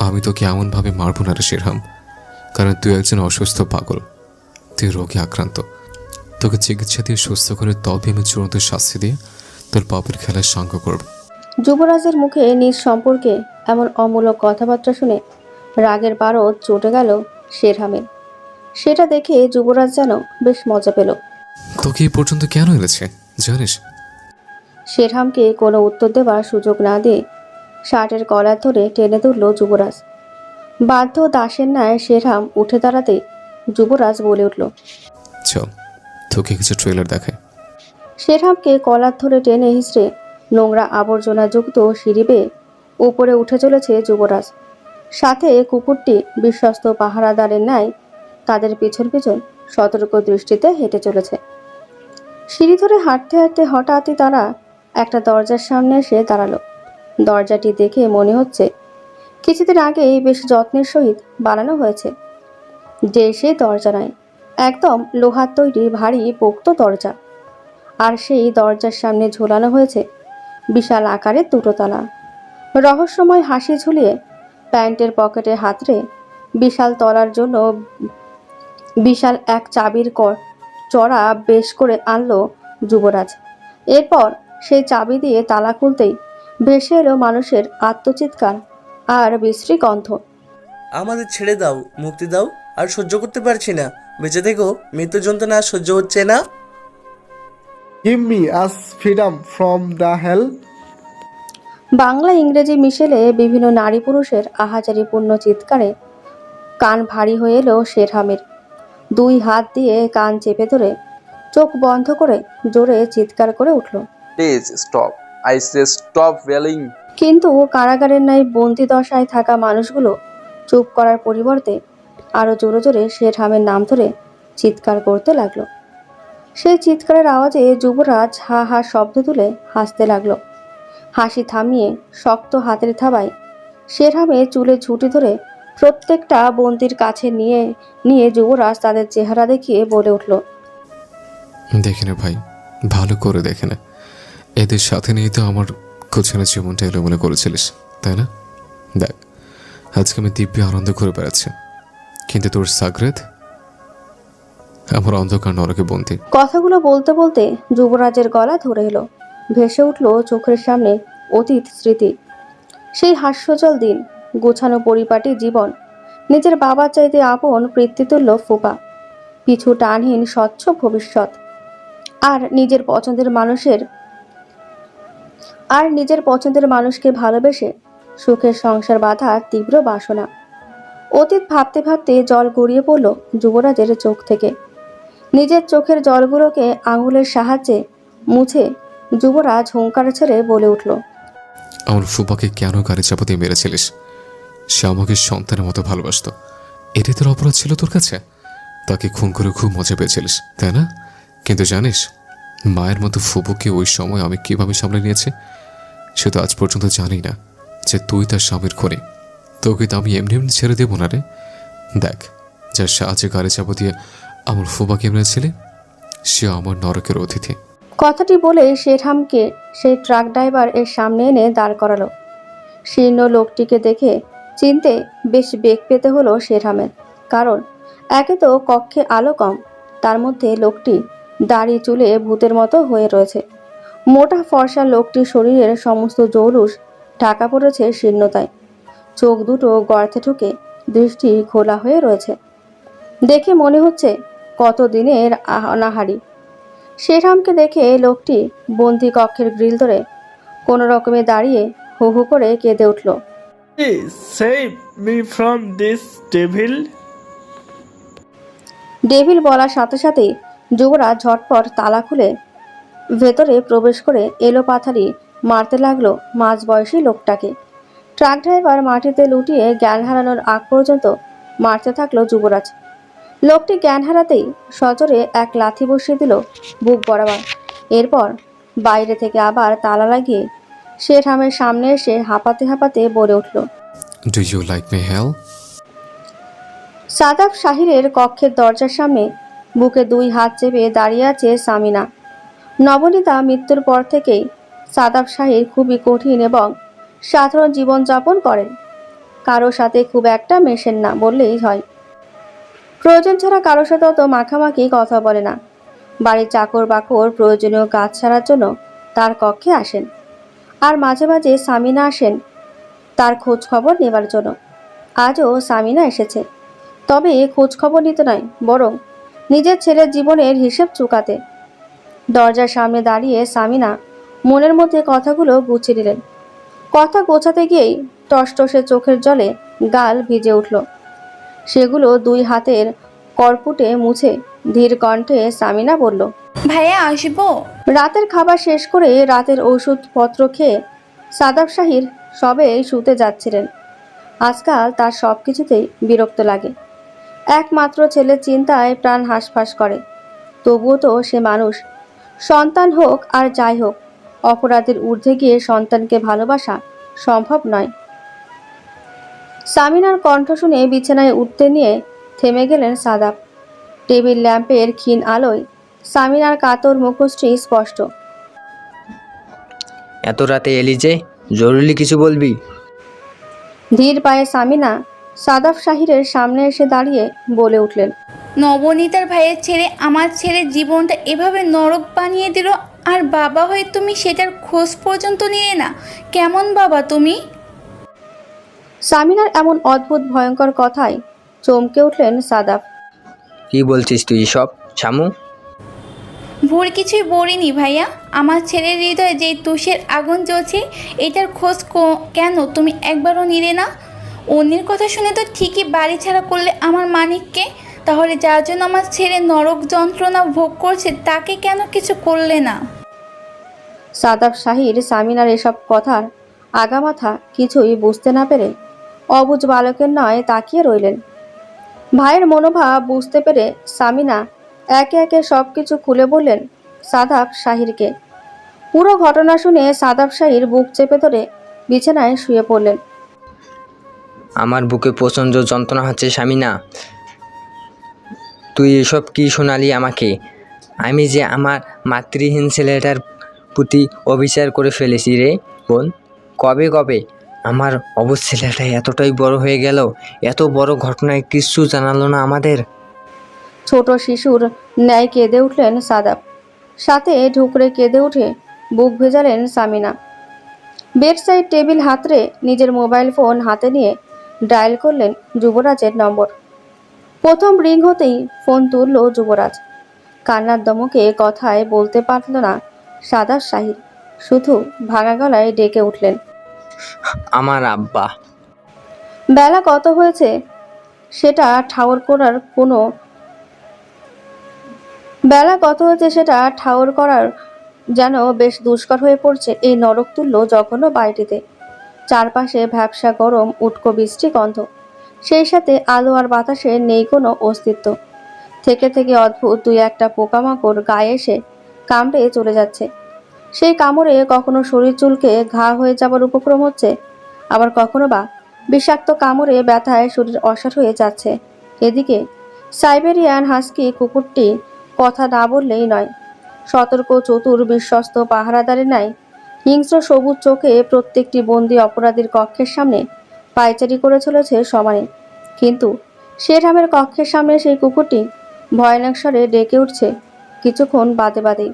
আমি তোকে এমনভাবে মারবো না রে শেরহাম। কারণ তুই একজন অসুস্থ পাগল। তুই রোগে আক্রান্ত। তোকে চিকিৎসা দিয়ে সুস্থ করে তবে আমি চূড়ান্ত শাস্তি দিয়ে তোর পাপের খেলার সঙ্গ করব। যুবরাজের মুখে নিজ সম্পর্কে এমন অমূলক কথাবার্তা শুনে রাগের পারদ চটে গেল শেরহামের। সেটা দেখে যুবরাজ যেন বেশ মজা পেল। তোকে এই পর্যন্ত কেন এনেছে? জানিস শেরহামকে কোনো উত্তর দেওয়ার সুযোগ না দিয়ে শার্টের কলার ধরে টেনে তুলল যুবরাজ। বাধ্য দাসের ন্যায় শেরহাম উঠে দাঁড়াতে যুবরাজ বলে উঠল চল তোকে কিছু ট্রেলার দেখায় শেরহামকে কলার ধরে টেনে হিসড়ে নোংরা আবর্জনাযুক্ত সিঁড়ি বেয়ে উপরে উঠে চলেছে যুবরাজ। সাথে কুকুরটি বিশ্বস্ত পাহারাদারের ন্যায় তাদের পিছন পিছন সতর্ক দৃষ্টিতে হেঁটে চলেছে। সিঁড়ি ধরে হাঁটতে হাঁটতে হঠাৎই তারা একটা দরজার সামনে এসে দাঁড়াল। দরজাটি দেখে মনে হচ্ছে কিছুদিন আগেই বেশ যত্নের সহিত বানানো হয়েছে। যে সেই দরজা নয় একদম লোহার তৈরি ভারী পোক্ত দরজা। আর সেই দরজার সামনে ঝোলানো হয়েছে বিশাল আকারের দুটো তালা। রহস্যময় হাসি ঝুলিয়ে প্যান্টের পকেটে হাতড়ে বিশাল তলার জন্য বিশাল এক চাবির কর চড়া বেশ করে আনলো যুবরাজ। এরপর সেই চাবি দিয়ে তালা খুলতেই ভেসে এলো মানুষের আত্মচিৎকার আর বিশ্রী গন্ধ আমাদের ছেড়ে দাও মুক্তি দাও আর সহ্য করতে পারছি না। বেঁচে থেকো মৃত্যু যন্ত্রণা আর সহ্য হচ্ছে না। Give me us freedom from the hell. Bangla ইংরেজি মিশেলে বিভিন্ন নারী পুরুষের আহাজারিপূর্ণ চিৎকারে কান ভারী হয়ে এলো শেরহামের দুই হাত দিয়ে কান চেপে ধরে চোখ বন্ধ করে জোরে চিৎকার করে উঠল। Please stop I say stop wailing কিন্তু কারাগারের ন্যায় বন্দি দশায় থাকা মানুষগুলো চুপ করার পরিবর্তে আরও জোরে জোরে শেরহামের নাম ধরে চিৎকার করতে লাগল। সেই চিৎকারের আওয়াজে যুবরাজ হা হা শব্দ তুলে হাসতে লাগল। হাসি থামিয়ে শক্ত হাতের থাবায় শেরহামে চুলে ঝুঁটি ধরে প্রত্যেকটা বন্দির কাছে নিয়ে নিয়ে যুবরাজ তাদের চেহারা দেখিয়ে বলে উঠল দেখে নে ভাই ভালো করে দেখে নে। এদের সাথে নিয়ে তো আমার কোছানো জীবনটা এলো এলোমেলো করেছিলিস, তাই না? দেখ, আজকে আমি দিব্যি আনন্দ করে বেড়াচ্ছি, কিন্তু তোর সাগরেদ? আমার অন্ধকার নরকে বন্দি। কথাগুলো বলতে বলতে যুবরাজের গলা ধরে এলো, ভেসে উঠল চোখের সামনে অতীত স্মৃতি। সেই হাস্যজল দিন, গোছানো পরিপাটি জীবন, নিজের বাবার চাইতে আপন পিতৃতুল্য ফোপা, পিছু টানহীন স্বচ্ছ ভবিষ্যৎ, আর নিজের পছন্দের মানুষের আর নিজের পছন্দের মানুষকে ভালোবেসে সুখের সংসার বাঁধার তীব্র বাসনা। অতীত ভাবতে ভাবতে জল গড়িয়ে পড়ল যুবরাজের চোখ থেকে। নিজের চোখের জলগুলোকে আঙুলের সাহায্যে মুছে যুবরাজ হুঙ্কার ছেড়ে বলে উঠল, আমার ফুপাকে কেন গাড়ি চাপা দিয়ে মেরেছিলিস? সে আমাকে সন্তানের মতো ভালোবাসতো। এটাই তোর অপরাধ ছিল তোর কাছে? তাকে খুন করে খুব মজা পেয়েছিলিস, তাই না? কিন্তু জানিস, মায়ের মতো ফুপুকে ওই সময় আমি কীভাবে সামলে নিয়েছি? সে তো আজ পর্যন্ত জানি না যে তুই তার স্বামীর খনি। তোকে তো আমি এমনি এমনি ছেড়ে দেবো না রে। দেখ যার সাহায্যে গাড়ি চাপা দিয়ে আমার ফুবাকে মেরেছিলি সে আমার নরকের অতিথি। কথাটি বলে শেরহামকে সেই ট্রাক ড্রাইভার এর সামনে এনে দাঁড় করালো। শীর্ণ লোকটিকে দেখে চিনতে বেশ বেগ পেতে হলো শেরহামের, কারণ একে তো কক্ষে আলো কম, তার মধ্যে লোকটি দাড়ি চুলে ভূতের মতো হয়ে রয়েছে। মোটা ফর্সা লোকটির শরীরের সমস্ত জৌলুস ঢাকা পড়েছে শীর্ণতায়। চোখ দুটো গর্তে ঢুকে দৃষ্টি খোলা হয়ে রয়েছে। দেখে মনে হচ্ছে কত দিনের অনাহারি শেরহামকে দেখে লোকটি বন্দি কক্ষের গ্রিল ধরে কোনো রকমে দাঁড়িয়ে হু হু করে কেঁদে উঠল। from this ডেভিল বলার সাথে সাথেই যুবরাজ ঝটপট তালা খুলে ভেতরে প্রবেশ করে এলো পাথারি মারতে লাগল মাঝ বয়সী লোকটাকে। ট্রাক ড্রাইভার মাটিতে লুটিয়ে জ্ঞান হারানোর আগ পর্যন্ত মারতে থাকল যুবরাজ। লোকটি জ্ঞান হারাতেই সজোরে এক লাথি বসিয়ে দিল বুক বরাবর। এরপর বাইরে থেকে আবার তালা লাগিয়ে শেরহামের সামনে এসে হাঁপাতে হাঁপাতে বলে উঠল do you like me hell Shadab শাহিরের কক্ষের দরজার সামনে বুকে দুই হাত চেপে দাঁড়িয়ে আছে সামিনা। নবনীতা মৃত্যুর পর থেকেই সাদাব শাহির খুবই কঠিন এবং সাধারণ জীবনযাপন করেন। কারও সাথে খুব একটা মেশেন না বললেই হয়। প্রয়োজন ছাড়া কারোর সাথে অত মাখামাখি কথা বলে না। বাড়ির চাকর বাকর প্রয়োজনীয় কাজ ছাড়ার জন্য তার কক্ষে আসেন। আর মাঝে মাঝে সামিনা আসেন তার খোঁজ খবর নেবার জন্য। আজও সামিনা এসেছে। তবে খোঁজ খবর নিতে নয়, বরং নিজের ছেলের জীবনের হিসেব চুকাতে। দরজার সামনে দাঁড়িয়ে সামিনা মনের মধ্যে কথাগুলো গুছিয়ে নিলেন। কথা গোছাতে গিয়েই টসটসে চোখের জলে গাল ভিজে উঠল। সেগুলো দুই হাতের করপুটে মুছে ধীর কণ্ঠে সামিনা বলল ভাইয়া আসব? রাতের খাবার শেষ করে রাতের ওষুধপত্র খেয়ে সাদাব শাহির সবে শুতে যাচ্ছিলেন। আজকাল তার সব কিছুতেই বিরক্ত লাগে। একমাত্র ছেলের চিন্তায় প্রাণ হাঁসফাঁস করে। তবুও তো সে মানুষ সন্তান হোক আর যাই হোক অপরাধের ঊর্ধ্বে গিয়ে সন্তানকে ভালোবাসা সম্ভব নয়। সামিনার কণ্ঠ শুনে বিছানায় উঠতে নিয়ে থেমে গেলেন সাদাব টেবিল ল্যাম্পের ক্ষীণ আলোয় সামিনার কাতর মুখশ্রী স্পষ্ট। এত রাতে এলি যে জরুরি কিছু বলবি? ধীর পায়ে সামিনা সাদাব শাহিরের সামনে এসে দাঁড়িয়ে বলে উঠলেন। নবনীতার ভাইয়ের ছেলে আমার ছেলের জীবনটা এভাবে নরক বানিয়ে দিল আর বাবা হয়ে তুমি সেটার খোঁজ পর্যন্ত নিলে না। কেমন বাবা তুমি? সামিনার এমন অদ্ভুত ভয়ঙ্কর কথায় চমকে উঠলেন সাদাব কি বলছিস তুই সব ছামু? ভুল কিছুই বলিনি ভাইয়া। আমার ছেলের হৃদয়ে যে তুষের আগুন জ্বলছে এটার খোঁজ কো- কেন তুমি একবারও নিলে না? অন্যের কথা শুনে তো ঠিকই বাড়ি ছাড়া করলে আমার মানিককে। তাহলে যার জন্য আমার ছেলে নরক যন্ত্রণা ভোগ করছে তাকে কেন কিছু করলে না? সাদাব শাহির সামিনার এসব কথার আগামাথা কিছুই বুঝতে না পেরে অবুজ বালকের নয় তাকিয়ে রইলেন। ভাইয়ের মনোভাব বুঝতে পেরে সামিনা একে একে সব কিছু খুলে বললেন সাদাব শাহিরকে। পুরো ঘটনা শুনে সাদাব শাহির বুক চেপে ধরে বিছানায় শুয়ে পড়লেন। আমার বুকে প্রচণ্ড যন্ত্রণা হচ্ছে স্বামীনা তুই এসব কি শোনালি আমাকে? আমি যে আমার মাতৃহীন ছেলেটার প্রতি অবিচার করে ফেলেছি রে বোন। কবে কবে? আমার অবশ ছেলেটা এতটাই বড় হয়ে গেল, এত বড় ঘটনায় কিচ্ছু জানালো না আমাদের। ছোট শিশুর ন্যায় কেঁদে উঠলেন সাদাব। সাথে ঢুকরে কেঁদে উঠে বুক ভেজালেন সামিনা। বেডসাইড টেবিল হাতড়ে নিজের মোবাইল ফোন হাতে নিয়ে ডায়াল করলেন যুবরাজের নম্বর। প্রথম রিং হতেই ফোন তুলল যুবরাজ। কান্নার দমকে কথায় বলতে পারল না সাদা শাহির শুধু ভাঙা গলায় ডেকে উঠলেন। আমার আব্বা। বেলা কত হয়েছে? সেটা ঠাউর করার কোনো বেলা কত হয়েছে সেটা ঠাউর করার যেন বেশ দুষ্কর হয়ে পড়ছে এই নরক নরকতুল্য জঘন্য বাড়িটিতে। চারপাশে ভ্যাবসা গরম উটকো বৃষ্টি গন্ধ। সেই সাথে আলো আর বাতাসে নেই কোনো অস্তিত্ব। থেকে থেকে অদ্ভুত দুই একটা পোকামাকড় গায়ে এসে কামড়ে চলে যাচ্ছে। সেই কামড়ে কখনো শরীর চুলকে ঘা হয়ে যাবার উপক্রম হচ্ছে, আবার কখনো বা বিষাক্ত কামড়ে ব্যথায় শরীর অসাড় হয়ে যাচ্ছে। এদিকে সাইবেরিয়ান হাস্কি কুকুরটি কথা না বললেই নয়। সতর্ক, চতুর, বিশ্বস্ত পাহারাদারের নাই, হিংস্র, সবুজ চোখে প্রত্যেকটি বন্দি অপরাধীর কক্ষের সামনে পায়চারি করে চলেছে সমানে কিন্তু শেরহামের কক্ষের সামনে সেই কুকুরটি ভয়ানক স্বরে ডেকে উঠছে কিছুক্ষণ বাদে বাদেই।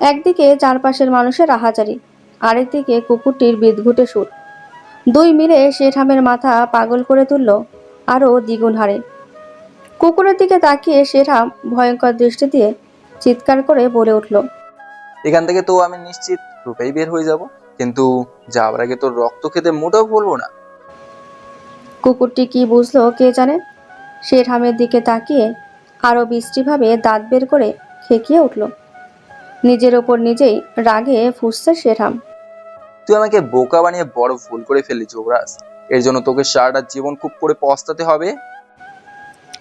একদিকে চারপাশের মানুষের আহাজারি আরেকদিকে কুকুরটির বিদঘুটে সুর। দুই মিলে শেরহামের মাথা পাগল করে তুলল, আরও দ্বিগুণ হারে। কুকুরের দিকে তাকিয়ে শেরহাম ভয়ঙ্কর দৃষ্টি দিয়ে চিৎকার করে বলে উঠল, এখান থেকে তো আমি নিশ্চিত রূপেই বের হয়ে যাব, কিন্তু যাওয়ার আগে তোর রক্ত খেতে মোটেও বলব না। কুকুরটি কি বুঝলো কে জানে? সে শেরহামের দিকে তাকিয়ে আরও বিশ্রীভাবে দাঁত বের করে খেকিয়ে উঠল। নিজের ওপর নিজেই রাগে ফুসছে শেরহাম। তুই আমাকে বোকা বানিয়ে বড় ভুল করে ফেললি যুবরাজ। এর জন্য তোকে সারাটা জীবন খুব করে পস্তাতে হবে।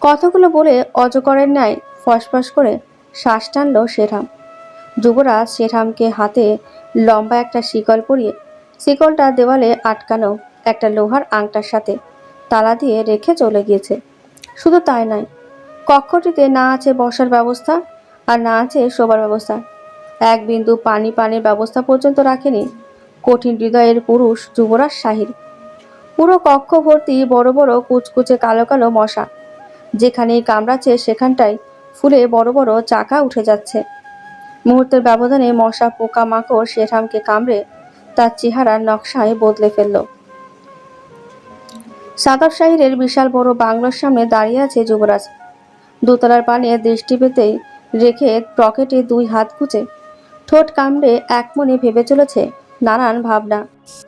কথাগুলো বলে অজকরের ন্যায় ফসফস করে শ্বাস টানল শেরহাম। যুবরাজ শেরহামকে হাতে লম্বা একটা শিকল পরিয়ে শিকলটা দেওয়ালে আটকানো একটা লোহার আংটার সাথে তালা দিয়ে রেখে চলে গিয়েছে। শুধু তাই নয়, কক্ষটিতে না আছে বসার ব্যবস্থা আর না আছে শোবার ব্যবস্থা। এক বিন্দু পানি পানির ব্যবস্থা পর্যন্ত রাখেনি কঠিন হৃদয়ের পুরুষ যুবরাজ শাহির পুরো কক্ষ ভর্তি বড় বড় কুচকুচে কালো কালো মশা। যেখানেই কামড়াচ্ছে সেখানটায় ফুলে বড় বড় চাকা উঠে যাচ্ছে। মুহূর্তের ব্যবধানে মশা পোকা মাকড় শেরহামকে কামড়ে তার চেহারার নকশায় বদলে ফেলল। সাদাব শাহিরের বিশাল বড় বাংলোর সামনে দাঁড়িয়ে আছে যুবরাজ। দোতলার পানে দৃষ্টি পেতেই রেখে পকেটে দুই হাত গুজে ঠোঁট কামড়ে এক মনে ভেবে চলেছে নানান ভাবনা।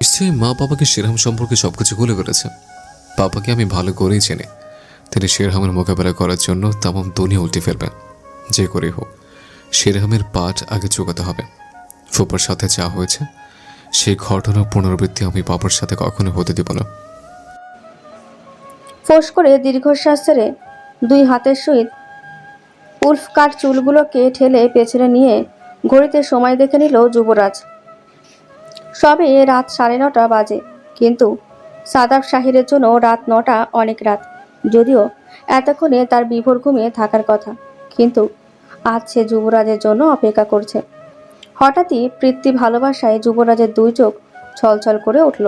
নিশ্চয়ই মা বাবাকে শেরহাম সম্পর্কে সবকিছু খুলে ফেলেছে বাবাকে আমি ভালো করেই চিনি। তিনি শেরহামের মোকাবেলা করার জন্য তামাম দুনিয়া উল্টে ফেলবেন। যে করেই হোক, শেরহামের পাঠ আগে চুকাতে হবে। ফুপার সাথে যা হয়েছে, সেই ঘটনার পুনরাবৃত্তি আমি বাবার সাথে কখনো হতে দেব না। ফোঁস করে দীর্ঘশ্বাস ছেড়ে দুই হাতের সহিত উল্ফ কাট চুলগুলোকে ঠেলে পেছনে নিয়ে ঘড়িতে সময় দেখে নিল যুবরাজ। সবে রাত সাড়ে নটা বাজে, কিন্তু সাদাব শাহিরের জন্য রাত নটা অনেক রাত, যদিও এতক্ষণে তার বিভোর ঘুমিয়ে থাকার কথা, কিন্তু আজ সে যুবরাজের জন্য অপেক্ষা করছে। হঠাৎই পৃথ্বী ভালোবাসায় যুবরাজের দুই চোখ ছলছল করে উঠল।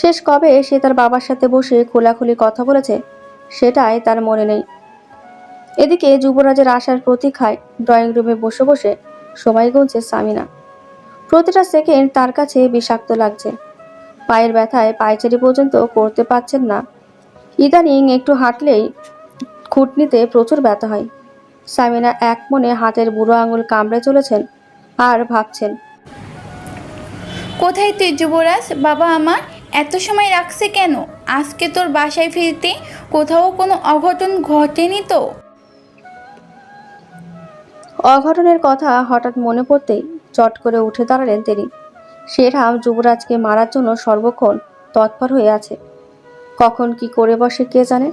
শেষ কবে সে তার বাবার সাথে বসে খোলাখুলি কথা বলেছে, সেটাই তার মনে নেই। এদিকে যুবরাজের আসার প্রতীক্ষায় ড্রয়িং রুমে বসে বসে সময় গুনছে সামিনা। প্রতিটা সেকেন্ড তার কাছে বিষাক্ত লাগছে। পায়ের ব্যথায় পায়চারি পর্যন্ত করতে পারছেন না। ইদানিং একটু হাঁটলেই খুঁটনিতে প্রচুর ব্যথা হয়। সামিনা এক মনে হাতের বুড়ো আঙুল কামড়ে চলেছেন আর ভাবছেন, কোথায় তুই যুবরাজ? বাবা আমার? এত সময় রাখছে কেন? আজকে তোর বাসায় ফিরতে কোথাও কোনো অঘটন ঘটেনি তো? অঘটনের কথা হঠাৎ মনে পড়তেই চট করে উঠে দাঁড়ালেন তিনি। শেরহাম যুবরাজকে মারার জন্য সর্বক্ষণ তৎপর হয়ে আছে। কখন কি করে বসে কে জানে?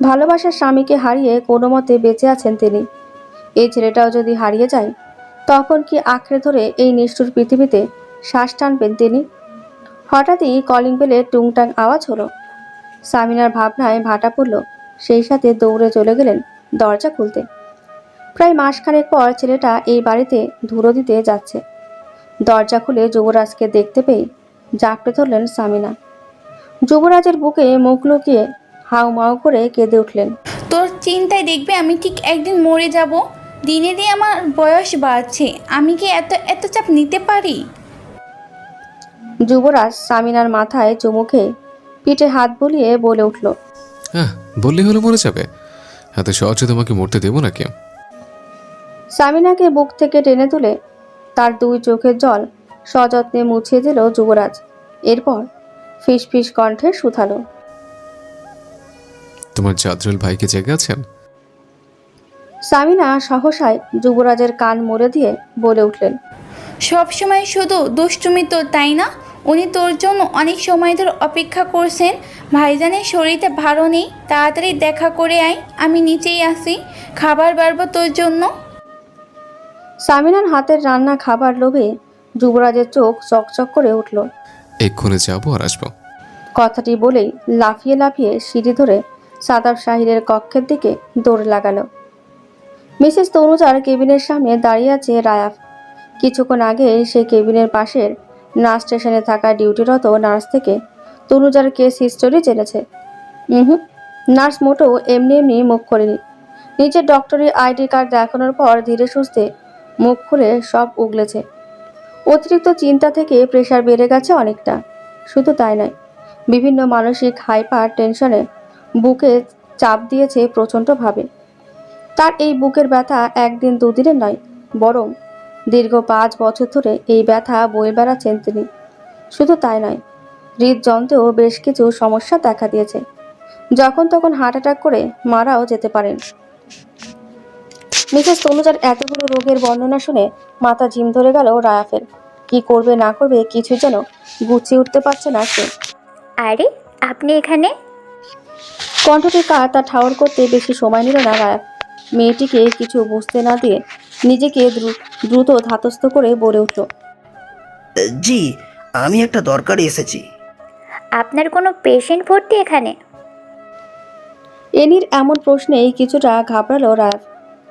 ভালোবাসার স্বামীকে হারিয়ে কোনো মতে বেঁচে আছেন তিনি। এই ছেলেটাও যদি হারিয়ে যায়, তখন কি আঁকড়ে ধরে এই নিষ্ঠুর পৃথিবীতে শ্বাস টানবেন তিনি? হঠাৎই কলিং বেলে টুংটাং আওয়াজ হলো। সামিনার ভাবনায় ভাটা পড়ল। সেই সাথে দৌড়ে চলে গেলেন দরজা খুলতে। প্রায় মাসখানেক পর ছেলেটা এই বাড়িতে ধুলো দিতে যাচ্ছে। দরজা খুলে যুবরাজকে দেখতে পেয়ে জাপটে ধরলেন সামিনা। যুবরাজের বুকে মুখ লুকিয়ে হাউ মাউ করে কেঁদে উঠলেন। তোর চিন্তায় দেখবে আমি ঠিক একদিন মরে যাব। দিনে দিনে আমার বয়স বাড়ছে। আমি কি এত এত চাপ নিতে পারি? যুবরাজ সামিনার মাথায় চুমু খেয়ে পিঠে হাত বুলিয়ে বলে উঠল হ্যাঁ বললেই হলে মরে যাবে। এত সহজে তোমাকে মরতে দেবো নাকি? সামিনাকে বুক থেকে টেনে তুলে তার দুই চোখের জল সযত্নে মুছিয়ে দিল যুবরাজ। এরপর ফিস ফিস কণ্ঠে শুধালো তোমার জাদ্রুল ভাইকে জেগে আছেন? সামিনা সহসায় যুবরাজের কান মুড়ে দিয়ে বলে উঠলেন সবসময় শুধু দুষ্টুমি তো তাই না? উনি তোর জন্য অনেক সময় ধরে অপেক্ষা করছেন। ভাইজানের শরীরটা ভালো নেই তাড়াতাড়ি দেখা করে আয় আমি নিচেই আসি খাবার বাড়বো তোর জন্য। সামিনার হাতের রান্না খাবার লোভে যুবরাজের চোখ চকচক করে উঠল। এক্ষুনি যাব আর আসব। কথাটি বলেই লাফিয়ে লাফিয়ে সিঁড়ি ধরে সাদাব শাহিরের কক্ষের দিকে দৌড় লাগালো। মিসেস তনুজার কেবিনের সামনে দাঁড়িয়ে আছে রায়াফ। কিছুক্ষণ আগে সে কেবিনের পাশের নার্স স্টেশনে থাকা ডিউটিরত নার্স থেকে তনুজার কেস হিস্টোরি জেনেছে। হুম নার্স মোটেও এমনি এমনি মুখ করেনি নিজের ডক্টরি আইডি কার্ড দেখানোর পর ধীরে সুস্থে মুখ খুলে সব উগলেছে। অতিরিক্ত চিন্তা থেকে প্রেশার বেড়ে গেছে অনেকটা, শুধু তাই নয়, বিভিন্ন মানসিক হাইপার টেনশনে বুকে চাপ দিয়েছে প্রচণ্ডভাবে। তার এই বুকের ব্যথা একদিন দুদিনের নয়, বরং দীর্ঘ পাঁচ বছর ধরে এই ব্যথা বয়ে বেড়াচ্ছেন তিনি। শুধু তাই নয় হৃদযন্ত্রেও বেশ কিছু সমস্যা দেখা দিয়েছে। যখন তখন হার্ট অ্যাটাক করে মারাও যেতে পারেন। মিসেস তনুজার এতগুলো রোগের বর্ণনা শুনে মাথা ঝিম ধরে গেল রায়াফের। কি করবে না করবে কিছু যেন গুছিয়ে উঠতে পারছে না সে। আরে আপনি এখানে? কণ্ঠটি কার তা ঠাওর করতে বেশি সময় নিল না রায়াফ। মেয়েটিকে কিছু বুঝতে না দিয়ে নিজেকে দ্রু- দ্রুত ধাতস্থ করে বলে উঠল জি আমি একটা দরকারে এসেছি। আপনার কোনো পেশেন্ট ভর্তি এখানে? এনির এমন প্রশ্নেই কিছুটা ঘাবড়ালো রায়াফ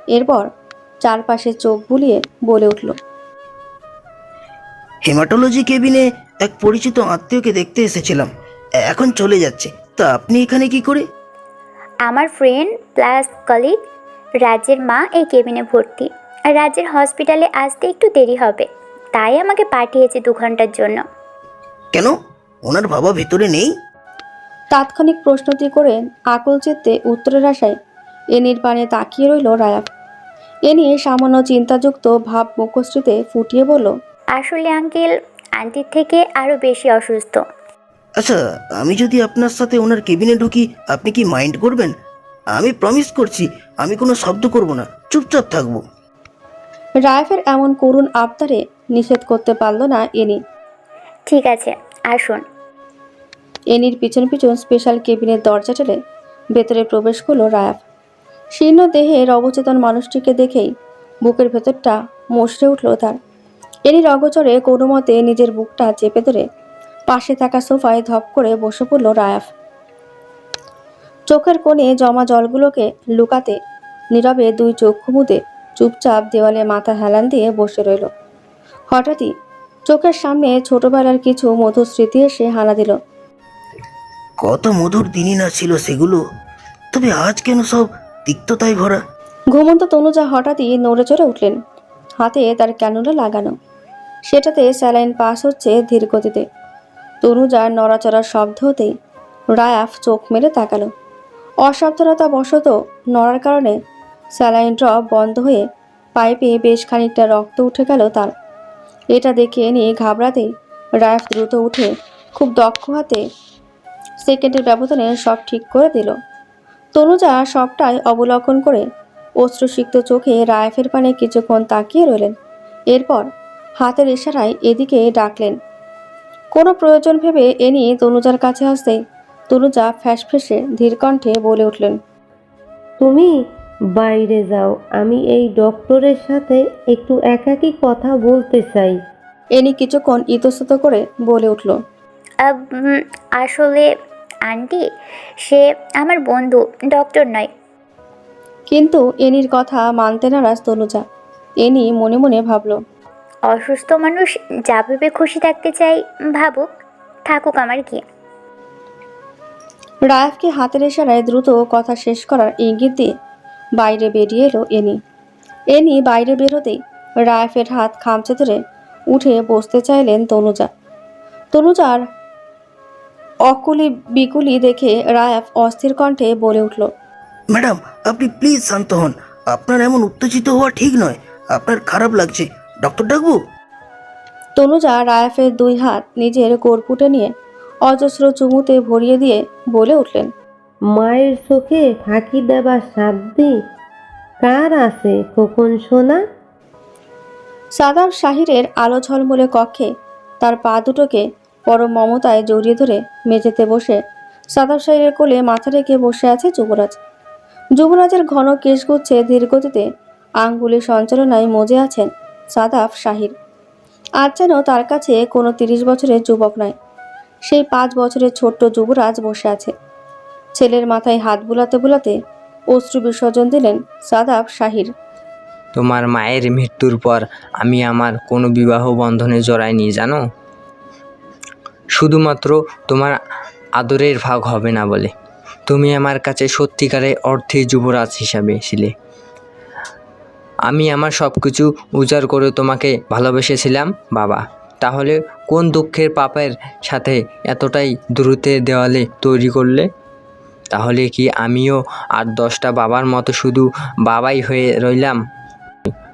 এরপর চারপাশে চোখ বুলিয়ে বলে উঠল হেমাটোলজি কেবিনে এক পরিচিত আত্মীয়কে দেখতে এসেছিলাম। এখন চলে যাচ্ছে। তা আপনি এখানে কি করে? আমার ফ্রেন্ড প্লাস কলিগ রাজের মা এই কেবিনে ভর্তি। আর রাজ্যের হসপিটালে আসতে একটু দেরি হবে। তাই আমাকে পাঠিয়েছে দু ঘণ্টার জন্য। কেন? ওনার বাবা ভেতরে নেই? তাৎক্ষণিক প্রশ্নটি করে আকল চিত্তে উত্তরের আশায় এনির পানে তাকিয়ে রইল রায়াফ এ নিয়ে সামান্য চিন্তাযুক্ত ভাব মুখশ্রীতে ফুটিয়ে বলল আসলে আঙ্কেল আন্টির থেকে আরও বেশি অসুস্থ। আচ্ছা আমি যদি আপনার সাথে ওনার কেবিনে ঢুকি আপনি কি মাইন্ড করবেন? আমি প্রমিস করছি আমি কোনো শব্দ করব না চুপচাপ থাকব। রায়াফের এমন করুণ আবদারে নিষেধ করতে পারল না এনি। ঠিক আছে আসুন এনির পিছন পিছন স্পেশাল কেবিনের দরজা ঠেলে ভেতরে প্রবেশ করল রায়াফ। শীর্ণ দেহের অবচেতন মানুষটিকে দেখেই বুকের ভেতরটা মশড়ে উঠল তার। এনির অগোচরে কোনো মতে নিজের বুকটা চেপে ধরে পাশে থাকা সোফায় ধপ করে বসে পড়ল রায়াফ। চোখের কোণে জমা জলগুলোকে লুকাতে নীরবে দুই চোখ মুদে চুপচাপ দেওয়ালে মাথা হেলান দিয়ে বসে রইল। হঠাৎই চোখের সামনে ছোটবেলার কিছু মধুর স্মৃতি এসে হানা দিল। কত মধুর দিনই না ছিল সেগুলো। তবে আজ কেন সব তিক্ততায় ভরা? ঘুমন্ত তনুজা হঠাৎই নড়ে চড়ে উঠলেন। হাতে তার ক্যানুলা লাগানো। সেটাতে স্যালাইন পাস হচ্ছে ধীর গতিতে। তনুজার নড়াচড়ার শব্দ হতেই রায়াফ চোখ মেলে তাকালো। অসাবধানতা বশত নড়ার কারণে স্যালাইন ড্রপ বন্ধ হয়ে পাইপে বেশ খানিকটা রক্ত উঠে গেল তার। এটা দেখে নিয়ে ঘাবড়াতে রায়ফ দ্রুত উঠে খুব দক্ষ হাতে সেকেন্ডের ব্যবধানে সব ঠিক করে দিল। তনুজা সবটাই অবলোকন করে অশ্রুসিক্ত চোখে রায়ফের পানে কিছুক্ষণ তাকিয়ে রইলেন। এরপর হাতের ইশারায় এদিকে ডাকলেন, কোনো প্রয়োজন ভেবে এ নিয়ে তনুজার কাছে আসতেই তনুজা ফ্যাসফেসে ধীর কণ্ঠে বলে উঠলেন, তুমি বাইরে যাও আমি এই ডক্টরের সাথে একটু একাকী কথা বলতে চাই। এনি কিছুক্ষণ ইতস্তত করে বলে উঠল আব, উম, আসলে আন্টি সে আমার বন্ধু ডক্টর নয়। কিন্তু এনির কথা মানতে নারাজ তনুজা। এনি মনে মনে ভাবল অসুস্থ মানুষ যা ভেবে খুশি থাকতে চাই ভাবুক থাকুক আমার কি। রায়াফকে হাতের ইশারায় দ্রুত কথা শেষ করার ইঙ্গিত দিয়ে বাইরে বেরিয়ে এলো এনি। এনি বাইরে বেরোতেই রায়াফের হাত খামচে ধরে উঠে বসতে চাইলেন তনুজা। তনুজার অকুলি বিকুলি দেখে রায়াফ অস্থির কণ্ঠে বলে উঠল ম্যাডাম আপনি প্লিজ শান্ত হন। আপনার এমন উত্তেজিত হওয়া ঠিক নয়। আপনার খারাপ লাগছে। ডক্টর ডাকবো? তনুজা রায়াফের দুই হাত নিজের কোরপুটে নিয়ে অজস্র চুমুতে ভরিয়ে দিয়ে বলে উঠলেন মায়ের চোখে ফাঁকি দেবার সাধ্যি কার আছে খোকন সোনা? সাদাব শাহিরের আলো ঝলমলে কক্ষে তার পা দুটোকে পরম মমতায় জড়িয়ে ধরে মেঝেতে বসে সাদাব শাহিরের কোলে মাথা রেখে বসে আছে যুবরাজ। যুবরাজের ঘন কেশগুচ্ছে ধীরগতিতে আঙ্গুলি সঞ্চালনায় মজে আছেন সাদাফ শাহির। আজ যেন তার কাছে কোনো তিরিশ বছরের যুবক নয়, সেই পাঁচ বছরের ছোট্ট যুবরাজ বসে আছে। ছেলের মাথায় হাত বুলাতে বুলাতে অশ্রু বিসর্জন দিলেন সাদাব শাহির। তোমার মায়ের মৃত্যুর পর আমি আমার কোনো বিবাহ বন্ধনে জড়াইনি, জানো? শুধুমাত্র তোমার আদরের ভাগ হবে না বলে। তুমি আমার কাছে সত্যিকারের অর্থে যুবরাজ হিসাবে ছিলে। আমি আমার সব কিছু উজাড় করে তোমাকে ভালোবেসেছিলাম, বাবা। তাহলে কোন দুঃখের পাপের সাথে এতটাই দূরত্বের দেওয়ালে তৈরি করলে? তাহলে কি আমিও আর দশটা বাবার মতো শুধু বাবাই হয়ে রইলাম?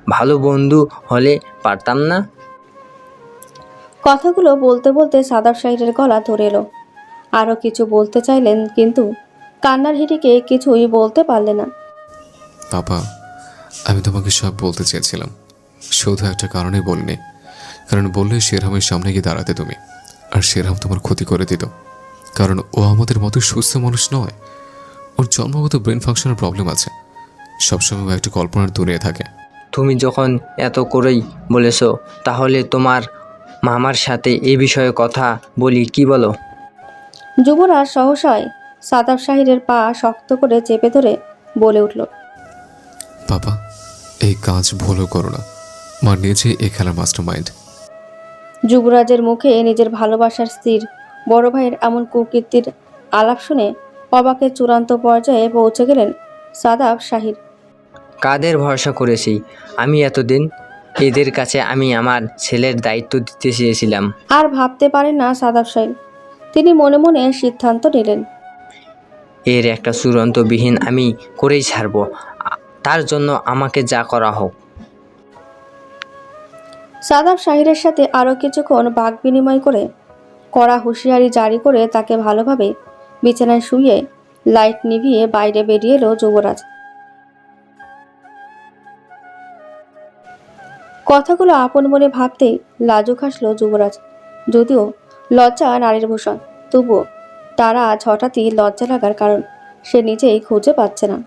ভালো বন্ধু হলে পারতাম না? কথাগুলো বলতে বলতে সাদাব শাহিরের গলা ধরে এলো। আরও কিছু বলতে চাইলেন কিন্তু কান্নার হিটিকে কিছুই বলতে পারলে না। বাবা আমি তোমাকে সব বলতে চেয়েছিলাম। শুধু একটা কারণে বলিনি। কারণ বললে শেরহামের সামনে গিয়ে দাঁড়াতে তুমি। আর শেরহাম তোমার ক্ষতি করে দিত। কারণ ও আমাদের মতো সুস্থ মানুষ নয়। ওর জন্মগত ব্রেন ফাংশনের প্রবলেম আছে। সবসময় ও একটা কল্পনার দূরে থাকে। তুমি যখন এত করেই বলেছ তাহলে তোমার মামার সাথে এ বিষয়ে কথা বলি কি বলো? যুবরাজ সহসায় সাদাব শাহিরের পা শক্ত করে চেপে ধরে বলে উঠল বাবা এই কাজ ভুলও করো না। মা নিজে এই খেলার মাস্টার মাইন্ড যুবরাজের মুখে নিজের ভালোবাসার স্থির বড় ভাইয়ের এমন কুকীর্তির আলাপ শুনে অবাকের চূড়ান্ত পর্যায়ে পৌঁছে গেলেন সাদাব শাহির কাদের ভরসা করেছি? আমি এতদিন এদের কাছে আমি আমার ছেলের দায়িত্ব দিতে চেয়েছিলাম। আর ভাবতে পারেন না সাদাব শাহির তিনি মনে মনে সিদ্ধান্ত নিলেন। এর একটা চূড়ান্ত বিহীন আমি করেই ছাড়ব। তার জন্য আমাকে যা করা হোক। সাদাব শাহিরের সাথে আরও কিছুক্ষণ বাক বিনিময় করে কড়া হুঁশিয়ারি জারি করে তাকে ভালোভাবে বিছানায় শুয়ে লাইট নিভিয়ে বাইরে বেরিয়ে এলো যুবরাজ। কথাগুলো আপন মনে ভাবতেই লাজুক হাসলো যুবরাজ। যদিও লজ্জা নারীর ভূষণ তবুও তারা আজ হঠাৎই লজ্জা লাগার কারণ সে নিজেই খুঁজে পাচ্ছে না।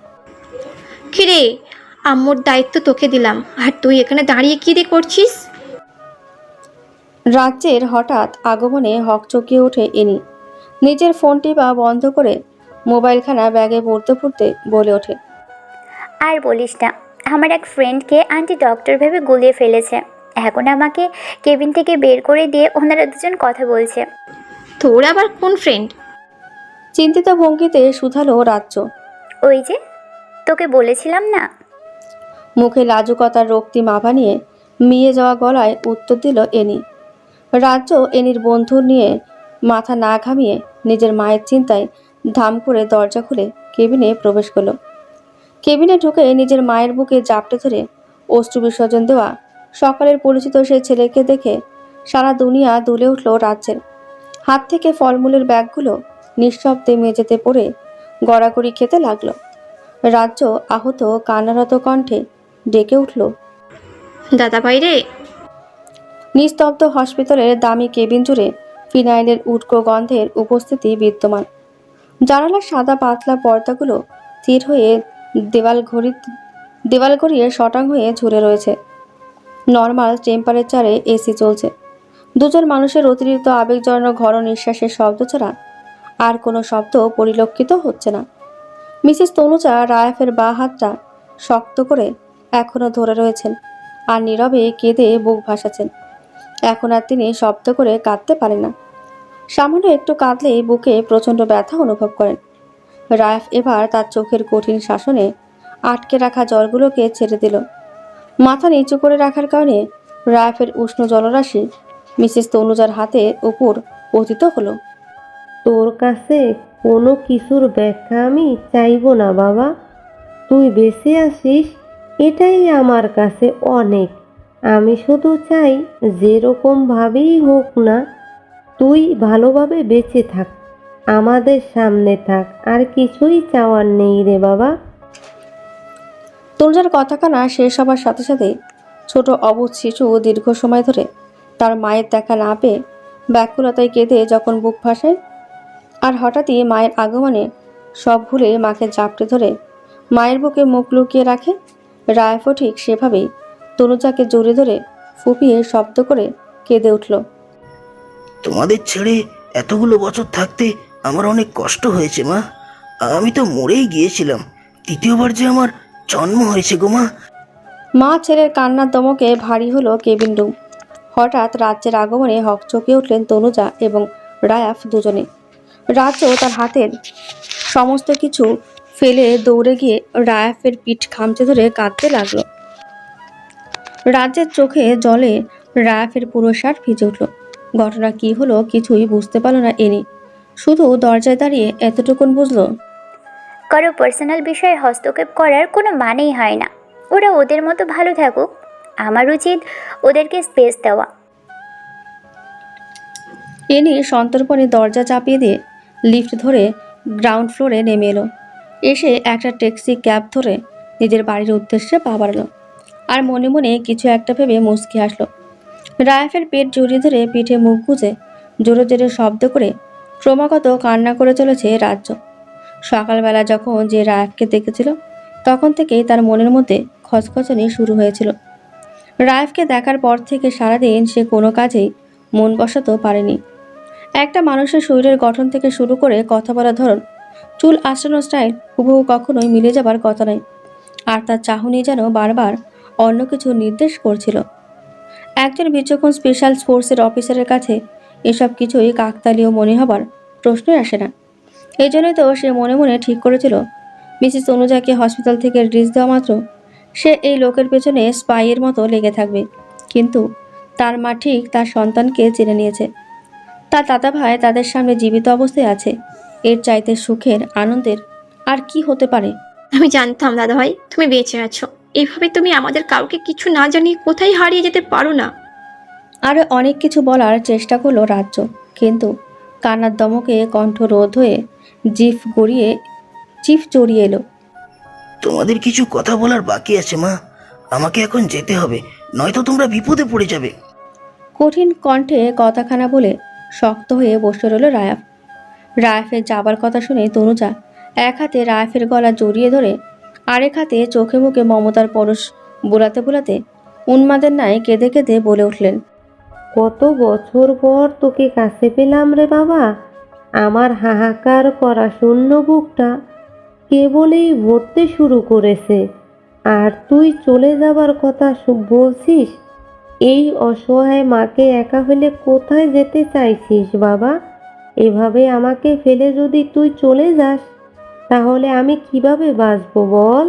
কিরে আম্মুর দায়িত্ব তোকে দিলাম আর তুই এখানে দাঁড়িয়ে কি রে করছিস? রাজ্যের হঠাৎ আগমনে হকচকিয়ে ওঠে এনি নিজের ফোনটি বা বন্ধ করে মোবাইলখানা ব্যাগে পড়তে পড়তে বলে ওঠে। আর বলিস না আমার এক ফ্রেন্ডকে আন্টি ডক্টর ভেবে গুলিয়ে ফেলেছে। এখন আমাকে কেবিন থেকে বের করে দিয়ে ওনারা দুজন কথা বলছে। তোর আবার কোন ফ্রেন্ড চিন্তিত ভঙ্গিতে শুধালো রাজ্য। ওই যে তোকে বলেছিলাম না? মুখে লাজুকতার রক্তি মাভা নিয়ে মিয়ে যাওয়া গলায় উত্তর দিল এনি। রাজ্য এনির বন্ধু নিয়ে মাথা না ঘামিয়ে নিজের মায়ের চিন্তায় ধাম করে দরজা খুলে কেবিনে প্রবেশ করল। কেবিনে ঢুকে নিজের মায়ের বুকে জাপটে ধরে অশ্রু বিসর্জন দেওয়া সকালের পরিচিত সেই ছেলেকে দেখে সারা দুনিয়া দুলে উঠল রাজ্যের। হাত থেকে ফলমূলের ব্যাগগুলো নিঃশব্দে মেঝেতে পড়ে গড়াগড়ি খেতে লাগল। রাজ্য আহত কান্নারত কণ্ঠে ডেকে উঠল দাদা রে! নিস্তব্ধ হসপিটালের দামি কেবিন জুড়ে ফিনাইলের উটকো গন্ধের উপস্থিতি বিদ্যমান। জানালার সাদা পাতলা পর্দাগুলো স্থির হয়ে দেওয়াল ঘড়ি দেওয়াল ঘড়িয়ে শটাং হয়ে ঝুলে রয়েছে। নর্মাল টেম্পারেচারে এসি চলছে। দুজন মানুষের অতিরিক্ত আবেগজনক ঘন নিঃশ্বাসের শব্দ ছাড়া আর কোনো শব্দ পরিলক্ষিত হচ্ছে না। মিসেস তনুজা রায়াফের বা হাতটা শক্ত করে এখনও ধরে রয়েছেন আর নীরবে কেঁদে বুক ভাসাচ্ছেন। এখন আর তিনি শব্দ করে কাঁদতে পারেন না। সামান্য একটু কাঁদলেই বুকে প্রচণ্ড ব্যথা অনুভব করেন। রায়ফ এবার তার চোখের কঠিন শাসনে আটকে রাখা জলগুলোকে ছেড়ে দিল। মাথা নিচু করে রাখার কারণে রায়ফের উষ্ণ জলরাশি মিসেস তনুজার হাতে উপর পতিত হলো। তোর কাছে কোনো কিছুর ব্যাখ্যা আমি চাইব না বাবা। তুই বেঁচে আসিস, এটাই আমার কাছে অনেক আমি শুধু চাই যেরকমভাবেই হোক না, তুই ভালোভাবে বেঁচে থাক, আমাদের সামনে থাক, আর কিছুই চাওয়ার নেই রে বাবা। তনুজার কথাখানা শেষ হবার সাথে সাথে ছোট অবুধ শিশু দীর্ঘ সময় ধরে তার মায়ের দেখা না পেয়ে ব্যাকুলতায় কেঁদে যখন বুক ভাসায়, আর হঠাৎই মায়ের আগমনে সব ভুলে মাকে জাপটে ধরে মায়ের বুকে মুখ লুকিয়ে রাখে, রায়ফও ঠিক সেভাবেই তনুজাকে জোরে ধরে ফুপিয়ে শব্দ করে কেঁদে উঠল। তোমাদের ছেড়ে এতগুলো বছর থাকতে আমার অনেক কষ্ট হয়েছে মা। আমি তো মরেই গিয়েছিলাম। দ্বিতীয়বার যে আমার জন্ম হয়েছে গো মা। মা ছেলের কান্নার দমকে ভারী হলো কেবিন রুম। হঠাৎ রাজ্যের আগমনে হকচকে উঠলেন তনুজা এবং রায়াফ দুজনে। রাজ্য তার হাতের সমস্ত কিছু ফেলে দৌড়ে গিয়ে রায়াফের পিঠ খামচে ধরে কাঁদতে লাগল। রাজ্যের চোখে জলে রায়াফের পুরো শার্ট ভিজে উঠল। ঘটনা কি হলো কিছুই বুঝতে পারল না এনি। শুধু দরজায় দাঁড়িয়ে এতটুকুন বুঝলো কারও পার্সোনাল বিষয়ে হস্তক্ষেপ করার কোনো মানেই হয় না। ওরা ওদের মতো ভালো থাকুক আমার উচিত ওদেরকে স্পেস দেওয়া। এনি সন্তর্পণে দরজা চাপিয়ে দিয়ে লিফট ধরে গ্রাউন্ড ফ্লোরে নেমে এলো। এসে একটা ট্যাক্সি ক্যাব ধরে নিজের বাড়ির উদ্দেশ্যে পা বাড়ালো। আর মনে মনে কিছু একটা ভেবে মুচকি আসলো রায়াফের পেট জড়িয়ে ধরে পিঠে মুখ গুজে, জোরে জোরে শব্দ করে ক্রমাগত কান্না করে চলেছে রাজ্য। সকালবেলা যখন যে রায়াফকে দেখেছিল, তখন থেকেই তার মনের মধ্যে খচখচনি শুরু হয়েছিল। রায়াফকে দেখার পর থেকে সারাদিন সে কোনো কাজেই মন বসাতেও পারেনি। একটা মানুষের শরীরের গঠন থেকে শুরু করে কথা বলার ধরন, চুল আঁচড়ানো স্টাইল হুবহু কখনোই মিলে যাবার কথা নয়। আর তার চাহনি যেন বারবার অন্য কিছু নির্দেশ করছিল। একজন বিচক্ষণ স্পেশাল ফোর্সের অফিসারের কাছে এসব কিছুই কাকতালীয় মনে হবার প্রশ্নই আসে না। এই জন্যই তো সে মনে মনে ঠিক করেছিল মিসেস অনুজাকে হসপিটাল থেকে রিলিজ দেওয়া মাত্র সে এই লোকের পেছনে স্পাইয়ের মতো লেগে থাকবে। কিন্তু তার মা ঠিক তার সন্তানকে চেনে নিয়েছে। তার দাদা ভাই তাদের সামনে জীবিত অবস্থায় আছে। এর চাইতে সুখের, আনন্দের আর কি হতে পারে? আমি জানতাম দাদাভাই তুমি বেঁচে আছো। এইভাবে তুমি আমাদের কাউকে কিছু না জানিয়ে কোথায় হারিয়ে যেতে পারো না। আরও অনেক কিছু বলার চেষ্টা করল রাজ্য কিন্তু কান্নার দমকে কণ্ঠ রোধ হয়ে জিফ গড়িয়ে চিফ জড়িয়ে এলো। তোমাদের কিছু কথা বলার বাকি আছে মা। আমাকে এখন যেতে হবে নয়তো তোমরা বিপদে পড়ে যাবে। কঠিন কণ্ঠে কথাখানা বলে শক্ত হয়ে বসে রইল রায়াফ। রায়াফের যাবার কথা শুনে তনুজা এক হাতে রায়াফের গলা জড়িয়ে ধরে আরেক হাতে চোখে মুখে মমতার পরশ বোলাতে বোলাতে উন্মাদের ন্যায় কেঁদে কেঁদে বলে উঠলেন, কত বছর পর তোকে কাছে পেলাম রে বাবা। আমার হাহাকার করা শূন্য বুকটা কেবলেই ভরতে শুরু করেছে। আর তুই চলে যাবার কথা বলছিস? এই অসহায় মাকে একা ফেলে কোথায় যেতে চাইছিস বাবা? এভাবে আমাকে ফেলে যদি তুই চলে যাস তাহলে আমি কীভাবে বাঁচবো বল?